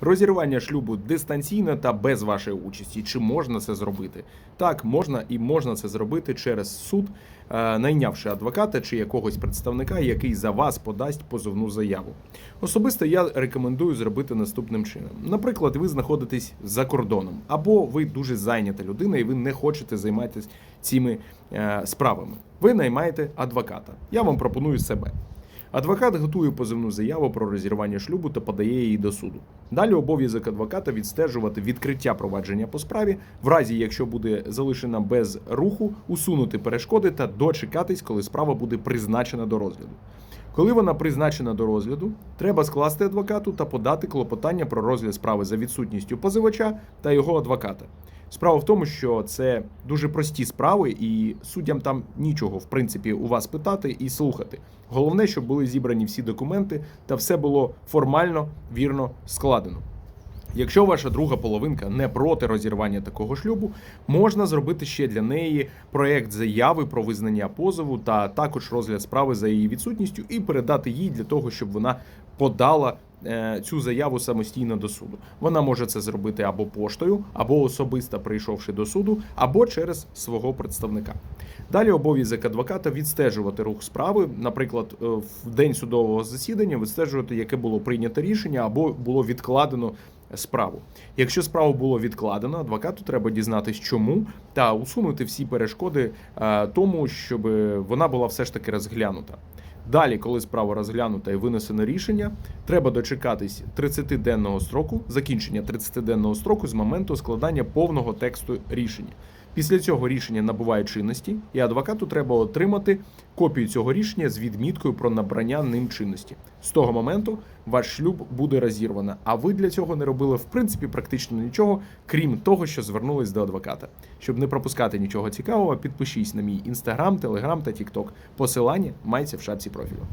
Розірвання шлюбу дистанційно та без вашої участі. Чи можна це зробити? Так, можна і можна це зробити через суд, е, найнявши адвоката чи якогось представника, який за вас подасть позовну заяву. Особисто я рекомендую зробити наступним чином. Наприклад, ви знаходитесь за кордоном, або ви дуже зайнята людина, і ви не хочете займатися цими е, справами. Ви наймаєте адвоката. Я вам пропоную себе. Адвокат готує позивну заяву про розірвання шлюбу та подає її до суду. Далі обов'язок адвоката відстежувати відкриття провадження по справі, в разі якщо буде залишена без руху, усунути перешкоди та дочекатись, коли справа буде призначена до розгляду. Коли вона призначена до розгляду, треба скласти адвокату та подати клопотання про розгляд справи за відсутністю позивача та його адвоката. Справа в тому, що це дуже прості справи, і суддям там нічого в принципі у вас питати і слухати. Головне, щоб були зібрані всі документи та все було формально вірно складено. Якщо ваша друга половинка не проти розірвання такого шлюбу, можна зробити ще для неї проект заяви про визнання позову та також розгляд справи за її відсутністю і передати їй для того, щоб вона подала е, цю заяву самостійно до суду. Вона може це зробити або поштою, або особисто прийшовши до суду, або через свого представника. Далі обов'язок адвоката відстежувати рух справи, наприклад, е, в день судового засідання відстежувати, яке було прийнято рішення або було відкладено справу. Якщо справу було відкладено, адвокату треба дізнатись, чому та усунути всі перешкоди е, тому, щоб вона була все ж таки розглянута. Далі, коли справа розглянута і винесено рішення, треба дочекатись 30-денного строку, закінчення 30-денного строку з моменту складання повного тексту рішення. Після цього рішення набуває чинності, і адвокату треба отримати копію цього рішення з відміткою про набрання ним чинності. З того моменту ваш шлюб буде розірвано, а ви для цього не робили в принципі практично нічого, крім того, що звернулись до адвоката. Щоб не пропускати нічого цікавого, підпишись на мій інстаграм, телеграм та тікток. Посилання мається в шапці профілю.